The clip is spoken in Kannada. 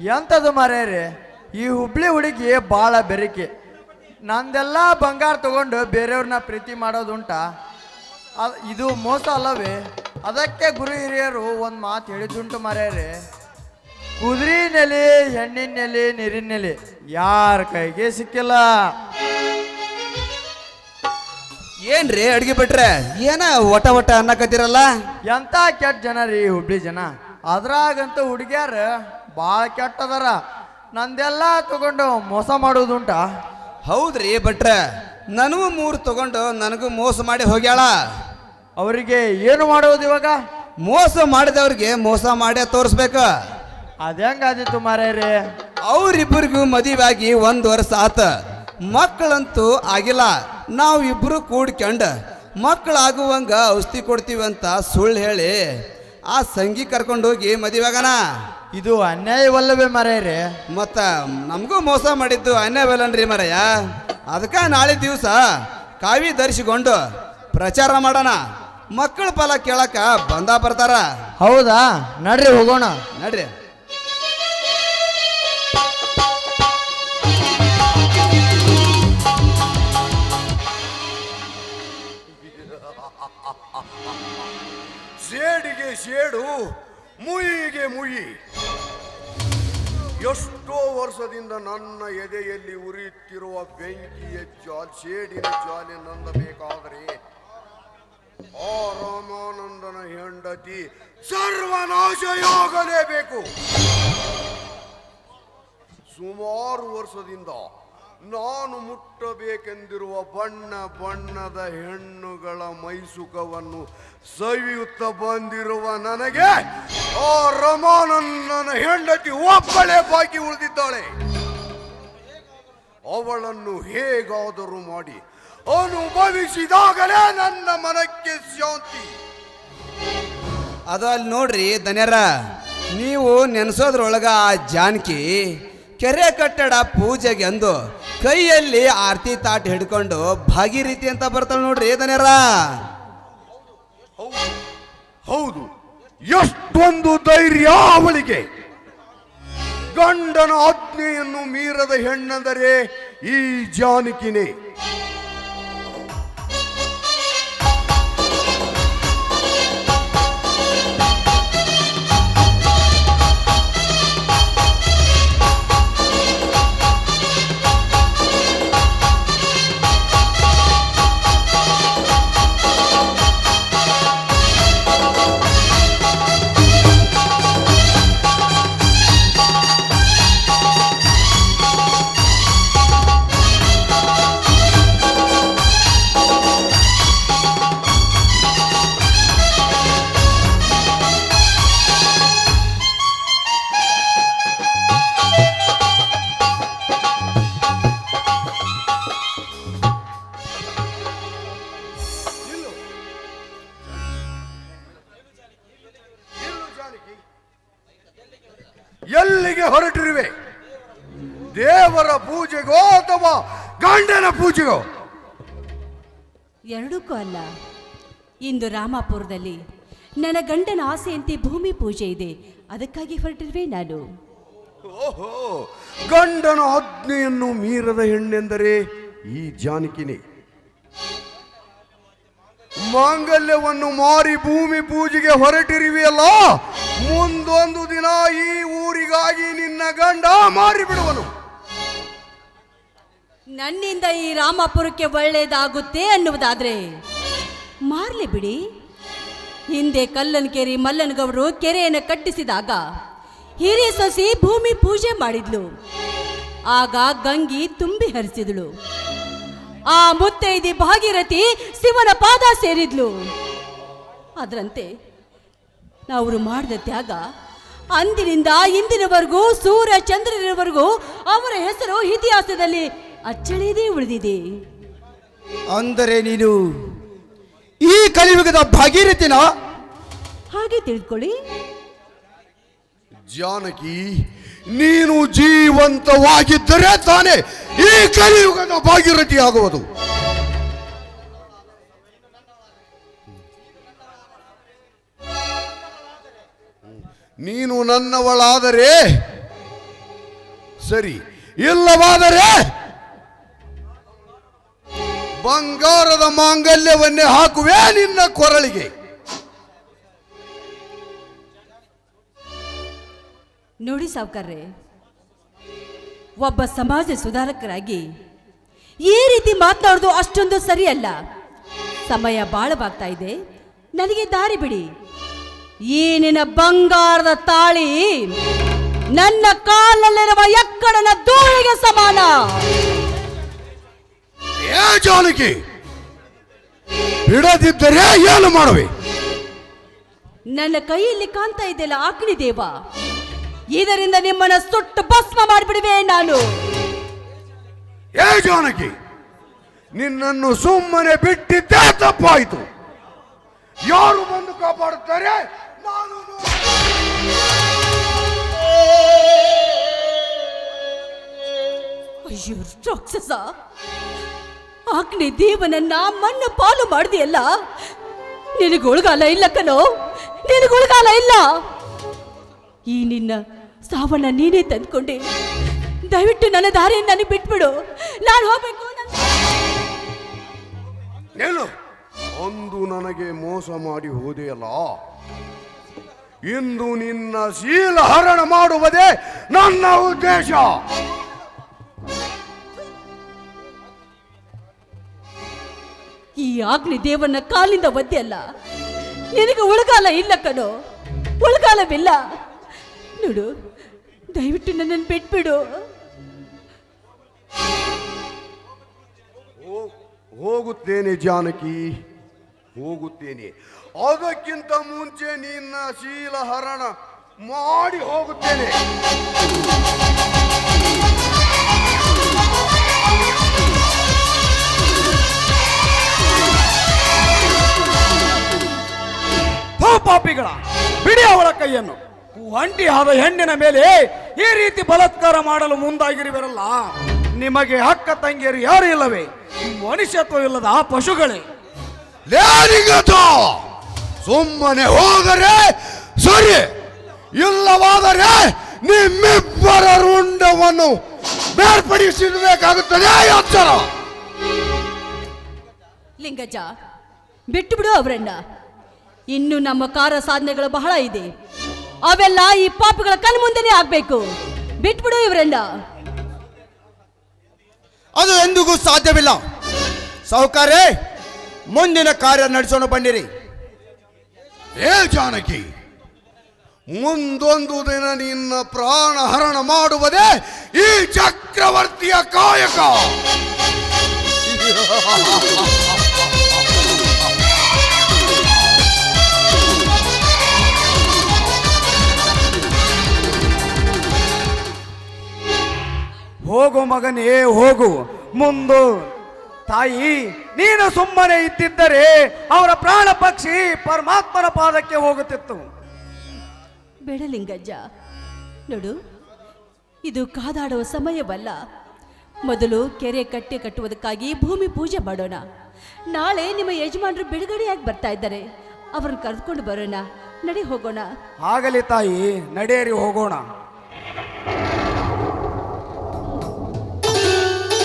ಎಂಥದ್ದು ರೀ ಈ ಹುಬ್ಳಿ ಹುಡುಗಿ ಭಾಳ ಬೆರಿಕೆ. ನಂದೆಲ್ಲ ಬಂಗಾರ ತಗೊಂಡು ಬೇರೆಯವ್ರನ್ನ ಪ್ರೀತಿ ಮಾಡೋದುಂಟ. ಅದ್ ಇದು ಮೋಸ ಅಲ್ಲವೇ? ಅದಕ್ಕೆ ಗುರು ಹಿರಿಯರು ಒಂದು ಮಾತು ಹೇಳಿದ್ದುಂಟು ಮಾರ್ಯಾರಿ ಕುದುರೆ ನೆಲೆ ಹೆಣ್ಣಿನ ನೆಲೆ ನೀರಿನ ನೆಲೆ. ಯಾರ ಕೈಗೆ ಸಿಕ್ಕಿಲ್ಲ? ಏನ್ರಿ ಅಡ್ಗೆ ಬಿಟ್ರೆ? ಏನ ಒಟ ಒಟ ಅನ್ನಕತ್ತಿರಲ್ಲ? ಎಂತ ಕೆಟ್ಟ ಜನ ರೀ ಹುಬ್ಳಿ ಜನ? ಅದ್ರಾಗಂತೂ ಹುಡುಗ್ಯಾರ ಭಾಳ ಕೆಟ್ಟದಾರ. ನಂದೆಲ್ಲ ತಗೊಂಡು ಮೋಸ ಮಾಡೋದುಂಟ ಹೌದ್ರಿ ಭಟ್ರ ನನಗೂ ಮೂರು ತಗೊಂಡು ನನಗೂ ಮೋಸ ಮಾಡಿ ಹೋಗ್ಯಾಳ. ಅವರಿಗೆ ಏನು ಮಾಡೋದು ಇವಾಗ? ಮೋಸ ಮಾಡಿದವ್ರಿಗೆ ಮೋಸ ಮಾಡೇ ತೋರಿಸ್ಬೇಕು. ಅದ್ಯಾಂಗಾದಿತ್ತು ರೀ ಅವ್ರಿಬ್ಬರಿಗೂ ಮದುವೆಯಾಗಿ ಒಂದು ವರ್ಷ ಆತ. ಮಕ್ಕಳಂತೂ ಆಗಿಲ್ಲ. ನಾವು ಇಬ್ರು ಕೂಡ್ಕೊಂಡು ಮಕ್ಕಳಾಗುವಂಗ ಔಷಧಿ ಕೊಡ್ತೀವಿ ಅಂತ ಸುಳ್ಳು ಹೇಳಿ ಆ ಸಂಗಿ ಕರ್ಕೊಂಡು ಹೋಗಿ ಮದುವೆಗನ ಇದು ಅನ್ಯಾಯವಲ್ಲವೇ ಮರೆಯ್ರಿ. ಮತ್ತ ನಮಗೂ ಮೋಸ ಮಾಡಿದ್ದು ಅನ್ಯಾಯವಲ್ಲನ್ರಿ ಮರಯ್ಯ ಅದಕ್ಕೆ ನಾಳೆ ದಿವಸ ಕಾವಿ ಧರಿಸಿಕೊಂಡು ಪ್ರಚಾರ ಮಾಡೋಣ. ಮಕ್ಕಳ ಫಲ ಕೇಳಕ ಬಂದ ಬರ್ತಾರ. ಹೌದಾ? ನಡ್ರಿ ಹೋಗೋಣ. ನಡ್ರಿ. ಸೇಡಿಗೆ ಸೇಡು ಮುಯಿಗೆ ಮುಯಿ ಎಷ್ಟೋ ವರ್ಷದಿಂದ ನನ್ನ ಎದೆಯಲ್ಲಿ ಉರಿಯುತ್ತಿರುವ ಬೆಂಕಿಯ ಜಾಲ್ ಸೇಡಿನ ಜಾಲೆ ನಂದಬೇಕಾದರೆ, ಆ ರಾಮಾನಂದನ ಹೆಂಡತಿ ಸರ್ವನಾಶ ಯೋಗಲೇಬೇಕು ಸುಮಾರು ವರ್ಷದಿಂದ ನಾನು ಮುಟ್ಟಬೇಕೆಂದಿರುವ ಬಣ್ಣ ಬಣ್ಣದ ಹೆಣ್ಣುಗಳ ಮೈಸುಖವನ್ನು ಸವಿಯುತ್ತ ಬಂದಿರುವ ನನಗೆ ಆ ರಮಾನನ್ನ ಹೆಂಡತಿ ಒಬ್ಬಳೆ ಬಾಕಿ ಉಳಿದಿದ್ದಾಳೆ. ಅವಳನ್ನು ಹೇಗಾದರೂ ಮಾಡಿ ಅನುಭವಿಸಿದಾಗಲೇ ನನ್ನ ಮನಕ್ಕೆ ಶಾಂತಿ. ಅದು ಅಲ್ಲಿ ನೋಡ್ರಿ ಧನ್ಯರ ನೀವು ನೆನೆಸೋದ್ರೊಳಗ ಆ ಜಾನಕಿ ಕೆರೆ ಕಟ್ಟಡ ಪೂಜೆಗೆ ಅಂದು ಕೈಯಲ್ಲಿ ಆರತಿ ತಾಟ್ ಹಿಡ್ಕೊಂಡು ಭಾಗೀರಥಿ ಅಂತ ಬರ್ತಾಳೆ ನೋಡ್ರಿ ಹೌದು ಹೌದು. ಎಷ್ಟೊಂದು ಧೈರ್ಯ ಅವಳಿಗೆ. ಗಂಡನ ಆಜ್ಞೆಯನ್ನು ಮೀರದ ಹೆಣ್ಣಂದರೆ ಈ ಜಾನಕಿನೇ. ಪೂಜೆಗೋ ಅಥವಾ ಗಂಡನ ಪೂಜೆಗೋ? ಎರಡಕ್ಕೂ ಅಲ್ಲ. ಇಂದು ರಾಮಾಪುರದಲ್ಲಿ ನನ್ನ ಗಂಡನ ಆಸೆಯಂತೆ ಭೂಮಿ ಪೂಜೆ ಇದೆ. ಅದಕ್ಕಾಗಿ ಹೊರಟಿರುವೆ ನಾನು. ಓಹೋ ಗಂಡನ ಆಜ್ಞೆಯನ್ನು ಮೀರದ ಹೆಣ್ಣೆಂದರೆ ಈ ಜಾನಕಿನಿ. ಮಾಂಗಲ್ಯವನ್ನು ಮಾರಿ ಭೂಮಿ ಪೂಜೆಗೆ ಹೊರಟಿರುವೆಯಲ್ಲ ಮುಂದೊಂದು ದಿನ ಈ ಊರಿಗಾಗಿ ನಿನ್ನ ಗಂಡ ಮಾರಿಬಿಡುವನು. ನನ್ನಿಂದ ಈ ರಾಮಾಪುರಕ್ಕೆ ಒಳ್ಳೆಯದಾಗುತ್ತೆ ಅನ್ನುವುದಾದ್ರೆ ಮಾರ್ಲಿ ಬಿಡಿ. ಹಿಂದೆ ಕಲ್ಲನಕೆರೆ ಮಲ್ಲನಗೌಡರು ಕೆರೆಯನ್ನು ಕಟ್ಟಿಸಿದಾಗ ಹಿರಿಯ ಸೊಸಿ ಭೂಮಿ ಪೂಜೆ ಮಾಡಿದ್ಲು. ಆಗ ಗಂಗಿ ತುಂಬಿ ಹರಿಸಿದಳು. ಆ ಮುತ್ತೈದಿ ಭಾಗೀರಥಿ ಶಿವನ ಪಾದ ಸೇರಿದ್ಲು. ಅದರಂತೆ ಅವರು ಮಾಡಿದ ತ್ಯಾಗ ಅಂದಿನಿಂದ ಇಂದಿನವರೆಗೂ ಸೂರ್ಯ ಚಂದ್ರನವರೆಗೂ ಅವರ ಹೆಸರು ಇತಿಹಾಸದಲ್ಲಿ ಅಚ್ಚಳಿಯದೇ ಉಳಿದಿದೆ. ಅಂದರೆ ನೀನು ಈ ಕಲಿಯುಗದ ಭಾಗೀರಥಿನ? ಹಾಗೆ ತಿಳ್ಕೊಳ್ಳಿ. ಜಾನಕಿ ನೀನು ಜೀವಂತವಾಗಿದ್ದರೆ ತಾನೇ ಈ ಕಲಿಯುಗದ ಭಾಗೀರಥಿ ಆಗುವುದು ನೀನು ನನ್ನವಳಾದರೆ ಸರಿ ಇಲ್ಲವಾದರೆ ಬಂಗಾರದ ಮಾಂಗಲ್ಯವನ್ನೇ ಹಾಕುವೆ ನಿನ್ನ ಕೊರಳಿಗೆ. ನೋಡಿ ಸಾವ್ಕಾರ್ರೆ, ಒಬ್ಬ ಸಮಾಜ ಸುಧಾರಕರಾಗಿ ಈ ರೀತಿ ಮಾತನಾಡೋದು ಅಷ್ಟೊಂದು ಸರಿಯಲ್ಲ. ಸಮಯ ಬಾಳವಾಗ್ತಾ ಇದೆ. ನನಗೆ ದಾರಿ ಬಿಡಿ. ಈ ನಿನ್ನ ಬಂಗಾರದ ತಾಳಿ ನನ್ನ ಕಾಲಲ್ಲಿರುವ ಎಕ್ಕಡನ ದೂಳಿಗೆ ಸಮಾನ. ಏ ಜಾನಕಿ? ಬಿಡದಿದ್ದರೆ ಏನು ಮಾಡುವೆ? ನನ್ನ ಕೈಯಲ್ಲಿ ಕಾಣ್ತಾ ಇದೆಯಲ್ಲ ಅಗ್ನಿ ದೇವ ಇದರಿಂದ ನಿಮ್ಮನ್ನ ಸುಟ್ಟು ಭಸ್ಮ ಮಾಡಿಬಿಡುವೆ ನಾನು. ಏ ಜಾನಕಿ ನಿನ್ನನ್ನು ಸುಮ್ಮನೆ ಬಿಟ್ಟಿದ್ದೇ ತಪ್ಪಾಯಿತು. ಯಾರು ಬಂದು ಕಾಪಾಡುತ್ತಾರೆ ನಾನು ಅಯ್ಯೋ ರಾಕ್ಷಸ. ಅಗ್ನಿ ದೇವನನ್ನ ಮಣ್ಣು ಪಾಲು ಮಾಡಿದೆಯಲ್ಲ? ನಿನಗೊಳಗಾಲ ಇಲ್ಲ ಕಣೋ ನಿನಗೊಳಗಾಲ ಇಲ್ಲ. ಈ ನಿನ್ನ ಸಾವನ್ನ ನೀನೇ ತಂದ್ಕೊಂಡೆ. ದಯವಿಟ್ಟು ನನ್ನ ದಾರಿಯನ್ನು ನನಗೆ ಬಿಟ್ಬಿಡು. ನಾನು ಹೋಗ್ಬೇಕು ಏನು? ಅಂದು ನನಗೆ ಮೋಸ ಮಾಡಿ ಹೋದೆಯಲ್ಲ. ಇಂದು ನಿನ್ನ ಶೀಲ ಹರಣ ಮಾಡುವುದೇ ನನ್ನ ಉದ್ದೇಶ. ಈ ಆಗ್ನಿ ದೇವನ ಕಾಲಿಂದ ಒದ್ದೆಯಲ್ಲ ನಿನಗೆ ಉಳಗಾಲ ಇಲ್ಲ ಕಣೋ. ಉಳಗಾಲವಿಲ್ಲ. ನೋಡು, ದಯವಿಟ್ಟು ನನ್ನನ್ನು ಬಿಟ್ಬಿಡು. ಹೋಗುತ್ತೇನೆ ಜಾನಕಿ, ಹೋಗುತ್ತೇನೆ. ಅದಕ್ಕಿಂತ ಮುಂಚೆ ನಿನ್ನ ಶೀಲ ಹರಣ ಮಾಡಿ ಹೋಗುತ್ತೇನೆ. ಪಾಪಿಗಳ ಬಿಡಿ ಅವಳ ಕೈಯನ್ನು. ಒಂಟಿ ಆದ ಹೆಣ್ಣಿನ ಮೇಲೆ ಈ ರೀತಿ ಬಲತ್ಕಾರ ಮಾಡಲು ಮುಂದಾಗಿರುವರಲ್ಲ ನಿಮಗೆ ಅಕ್ಕ ತಂಗಿಯರು ಯಾರು ಇಲ್ಲವೇ? ಮನುಷ್ಯತ್ವ ಇಲ್ಲದ ಆ ಪಶುಗಳೇ. ಸುಮ್ಮನೆ ಹೋದರೆ ಸರಿ ಇಲ್ಲವಾದರೆ ನಿಮ್ಮಿಬ್ಬರ ರುಂಡವನ್ನು ಬೇರ್ಪಡಿಸಬೇಕಾಗುತ್ತದೆ ಲಿಂಗಜ ಲಿಂಗಜ್ಜ ಬಿಟ್ಟು ಬಿಡು ಅವರನ್ನ. ಇನ್ನು ನಮ್ಮ ಕಾರ ಸಾಧನೆಗಳು ಬಹಳ ಇದೆ. ಅವೆಲ್ಲ ಈ ಪಾಪಿಗಳ ಕಣ್ಮುಂದೆನೇ ಆಗ್ಬೇಕು. ಬಿಟ್ಬಿಡು ಇವರೆಲ್ಲ. ಅದು ಎಂದಿಗೂ ಸಾಧ್ಯವಿಲ್ಲ. ಸಾಹುಕಾರೇ ಮುಂದಿನ ಕಾರ್ಯ ನಡೆಸೋಣ ಬನ್ನಿರಿ. ಏ ಜಾನಕಿ ಮುಂದೊಂದು ದಿನ ನಿನ್ನ ಪ್ರಾಣ ಹರಣ ಮಾಡುವುದೇ ಈ ಚಕ್ರವರ್ತಿಯ ಕಾಯಕ. ಹೋಗು ಮಗನೇ ಹೋಗು. ಮುಂದು. ತಾಯಿ ನೀನು ಸುಮ್ಮನೆ ಇದ್ದಿದ್ದರೆ ಅವರ ಪ್ರಾಣ ಪಕ್ಷಿ ಪರಮಾತ್ಮನ ಪಾದಕ್ಕೆ ಹೋಗುತ್ತಿತ್ತು. ಬೇಡ ಲಿಂಗಜ್ಜ ನೋಡು ಇದು ಕಾದಾಡುವ ಸಮಯವಲ್ಲ. ಮೊದಲು ಕೆರೆ ಕಟ್ಟೆ ಕಟ್ಟುವುದಕ್ಕಾಗಿ ಭೂಮಿ ಪೂಜೆ ಮಾಡೋಣ. ನಾಳೆ ನಿಮ್ಮ ಯಜಮಾನರು ಬಿಡುಗಡೆಯಾಗಿ ಬರ್ತಾ ಇದ್ದಾರೆ. ಅವರನ್ನು ಕರೆದುಕೊಂಡು ಬರೋಣ ನಡಿ ಹೋಗೋಣ. ಆಗಲಿ ತಾಯಿ ನಡೆಯರಿ ಹೋಗೋಣ.